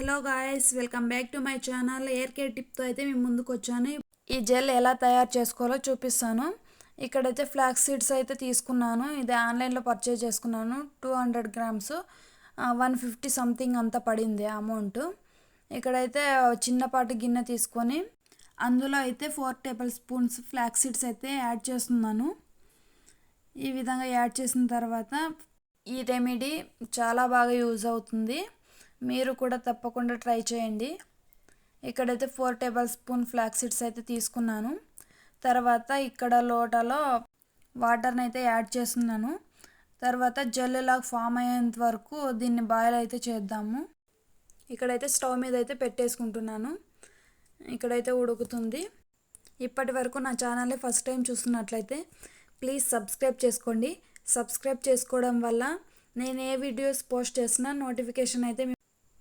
Hello guys welcome back to my channel. Hair care టిప్తో అయితే మేము ముందుకు వచ్చాను ఈ జెల్ ఎలా తయారు చేసుకోవాలో చూపిస్తాను. ఇక్కడైతే ఫ్లాక్స్ సీడ్స్ అయితే తీసుకున్నాను. ఇది ఆన్లైన్లో పర్చేజ్ చేసుకున్నాను. Two hundred grams. One fifty something అంత పడింది అమౌంట్. ఇక్కడైతే చిన్నపాటి గిన్నె తీసుకొని అందులో అయితే four tablespoons flax seeds అయితే యాడ్ చేస్తున్నాను. ఈ విధంగా యాడ్ చేసిన తర్వాత ఈ రెమెడీ చాలా బాగా యూజ్ అవుతుంది. మీరు కూడా తప్పకుండా ట్రై చేయండి. ఇక్కడైతే four tablespoon flax seeds అయితే తీసుకున్నాను. తర్వాత ఇక్కడ లోటలో వాటర్ని అయితే యాడ్ చేస్తున్నాను. తర్వాత జల్లులాగా ఫామ్ అయ్యేంత వరకు దీన్ని బాయిల్ అయితే చేద్దాము. ఇక్కడైతే స్టవ్ మీద అయితే పెట్టేసుకుంటున్నాను. ఇక్కడైతే ఉడుకుతుంది. ఇప్పటి వరకు నా ఛానల్ని ఫస్ట్ టైం చూస్తున్నట్లయితే ప్లీజ్ సబ్స్క్రైబ్ చేసుకోండి. సబ్స్క్రైబ్ చేసుకోవడం వల్ల నేను ఏ వీడియోస్ పోస్ట్ చేసినా నోటిఫికేషన్ అయితే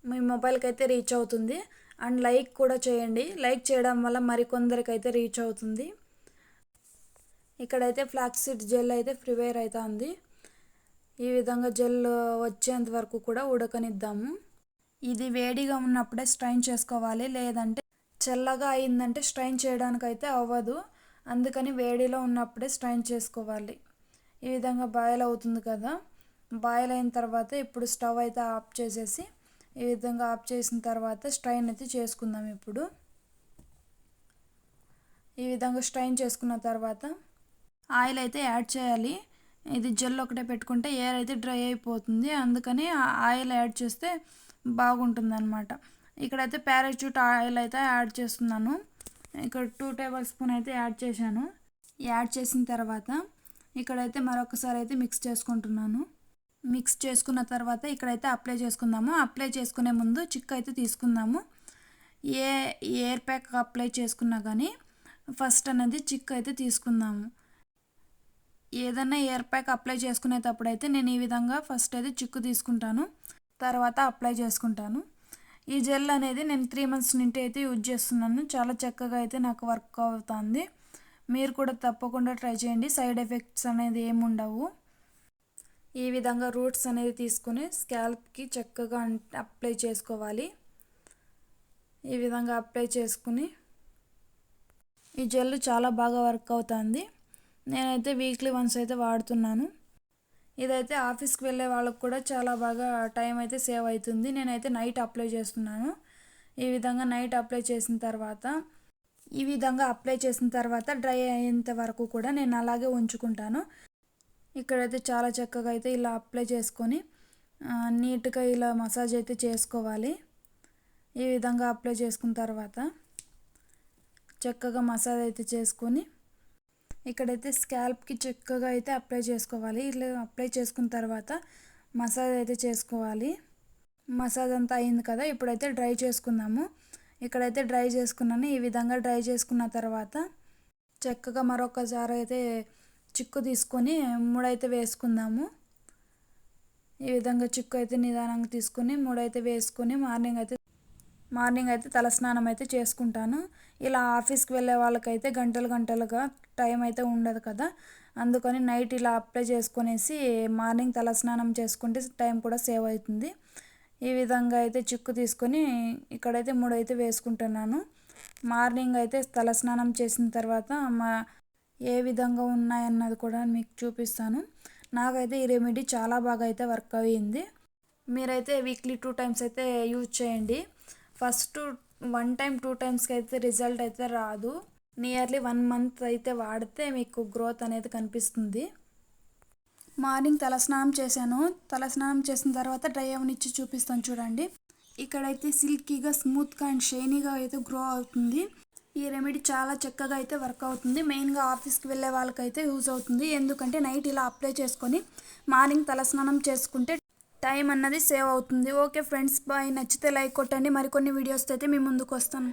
మీ మొబైల్కి అయితే రీచ్ అవుతుంది. అండ్ లైక్ కూడా చేయండి. లైక్ చేయడం వల్ల మరికొందరికి అయితే రీచ్ అవుతుంది. ఇక్కడైతే ఫ్లాక్స్ జెల్ అయితే ప్రిపేర్ అవుతుంది ఈ విధంగా జెల్ వచ్చేంత వరకు కూడా ఉడకనిద్దాము. ఇది వేడిగా ఉన్నప్పుడే స్ట్రైన్ చేసుకోవాలి. లేదంటే చల్లగా అయిందంటే స్ట్రైన్ చేయడానికైతే అవ్వదు. అందుకని వేడిలో ఉన్నప్పుడే స్ట్రైన్ చేసుకోవాలి. ఈ విధంగా బాయిల్ అవుతుంది కదా. బాయిల్ అయిన తర్వాత ఇప్పుడు స్టవ్ అయితే ఆఫ్ చేసేసి ఈ విధంగా ఆఫ్ చేసిన తర్వాత స్ట్రైన్ అయితే చేసుకుందాం ఇప్పుడు. ఈ విధంగా స్ట్రైన్ చేసుకున్న తర్వాత ఆయిల్ అయితే యాడ్ చేయాలి. ఇది జెల్ ఒకటే పెట్టుకుంటే ఎయిర్ అయితే డ్రై అయిపోతుంది. అందుకని ఆయిల్ యాడ్ చేస్తే బాగుంటుంది అనమాట ఇక్కడైతే పారాచూట్ ఆయిల్ అయితే యాడ్ చేస్తున్నాను. ఇక్కడ టూ టేబుల్ స్పూన్ అయితే యాడ్ చేశాను. యాడ్ చేసిన తర్వాత ఇక్కడైతే మరొకసారి అయితే మిక్స్ చేసుకుంటున్నాను. మిక్స్ చేసుకున్న తర్వాత ఇక్కడైతే అప్లై చేసుకుందాము. అప్లై చేసుకునే ముందు చిక్ అయితే తీసుకుందాము. ఏ ఎయిర్ ప్యాక్ అప్లై చేసుకున్నా కానీ ఫస్ట్ అనేది చిక్ అయితే తీసుకుందాము. ఏదైనా ఎయిర్ ప్యాక్ అప్లై చేసుకునేటప్పుడు అయితే నేను ఈ విధంగా ఫస్ట్ అయితే చిక్కు తీసుకుంటాను. తర్వాత అప్లై చేసుకుంటాను. ఈ జెల్ అనేది నేను త్రీ మంత్స్ నుండి అయితే యూజ్ చేస్తున్నాను. చాలా చక్కగా అయితే నాకు వర్క్ అవుతుంది. మీరు కూడా తప్పకుండా ట్రై చేయండి. సైడ్ ఎఫెక్ట్స్ అనేది ఏమి ఉండవు ఈ విధంగా రూట్స్ అనేది తీసుకుని స్కాల్ప్కి చక్కగా అప్లై చేసుకోవాలి. ఈ విధంగా అప్లై చేసుకుని ఈ జెల్ చాలా బాగా వర్క్ అవుతుంది. నేనైతే వీక్లీ వన్స్ అయితే వాడుతున్నాను. ఇదైతే ఆఫీస్కి వెళ్ళే వాళ్ళకు కూడా చాలా బాగా టైం అయితే సేవ్ అవుతుంది నేనైతే నైట్ అప్లై చేస్తున్నాను. ఈ విధంగా నైట్ అప్లై చేసిన తర్వాత ఈ విధంగా అప్లై చేసిన తర్వాత డ్రై అయ్యేంత వరకు కూడా నేను అలాగే ఉంచుకుంటాను. ఇక్కడైతే చాలా చక్కగా అయితే ఇలా అప్లై చేసుకొని నీట్గా ఇలా మసాజ్ అయితే చేసుకోవాలి. ఈ విధంగా అప్లై చేసుకున్న తర్వాత చక్కగా మసాజ్ అయితే చేసుకొని ఇక్కడైతే స్కాల్ప్కి చక్కగా అయితే అప్లై చేసుకోవాలి. ఇట్లా అప్లై చేసుకున్న తర్వాత మసాజ్ అయితే చేసుకోవాలి. మసాజ్ అంతా అయింది కదా ఇప్పుడైతే డ్రై చేసుకుందాము. ఇక్కడైతే డ్రై చేసుకున్నాను. ఈ విధంగా డ్రై చేసుకున్న తర్వాత చక్కగా మరొకసారి అయితే చిక్కు తీసుకొని మూడైతే వేసుకుందాము. ఈ విధంగా చిక్కు అయితే నిదానంగా తీసుకొని మూడైతే వేసుకొని మార్నింగ్ అయితే మార్నింగ్ అయితే తలస్నానం అయితే చేసుకుంటాను. ఇలా ఆఫీస్కి వెళ్ళే వాళ్ళకైతే గంటలు గంటలుగా టైం అయితే ఉండదు కదా. అందుకని నైట్ ఇలా అప్లై చేసుకునేసి మార్నింగ్ తలస్నానం చేసుకుంటే టైం కూడా సేవ్ అవుతుంది. ఈ విధంగా అయితే చిక్కు తీసుకొని ఇక్కడైతే మూడైతే వేసుకుంటున్నాను. మార్నింగ్ అయితే తలస్నానం చేసిన తర్వాత మా ఏ విధంగా ఉన్నాయన్నది కూడా మీకు చూపిస్తాను. నాకైతే ఈ రెమెడీ చాలా బాగా అయితే వర్క్ అయ్యింది. మీరైతే వీక్లీ టూ టైమ్స్ అయితే యూజ్ చేయండి. ఫస్ట్ వన్ టైం టూ టైమ్స్కి అయితే రిజల్ట్ అయితే రాదు. నియర్లీ వన్ మంత్ అయితే వాడితే మీకు గ్రోత్ అనేది కనిపిస్తుంది. మార్నింగ్ తలస్నానం చేశాను. తలస్నానం చేసిన తర్వాత డ్రై అవనిచ్చి చూపిస్తాను చూడండి. ఇక్కడైతే సిల్కీగా స్మూత్గా అండ్ షైనీగా అయితే గ్రో అవుతుంది. ఈ రెమెడీ చాలా చక్కగా అయితే వర్క్ అవుతుంది. మెయిన్గా ఆఫీస్కి వెళ్ళే వాళ్ళకైతే యూజ్ అవుతుంది. ఎందుకంటే నైట్ ఇలా అప్లై చేసుకొని మార్నింగ్ తలస్నానం చేసుకుంటే టైం అన్నది సేవ్ అవుతుంది. Okay friends bye. నచ్చితే లైక్ కొట్టండి. మరికొన్ని వీడియోస్ అయితే మీ ముందుకు వస్తాను.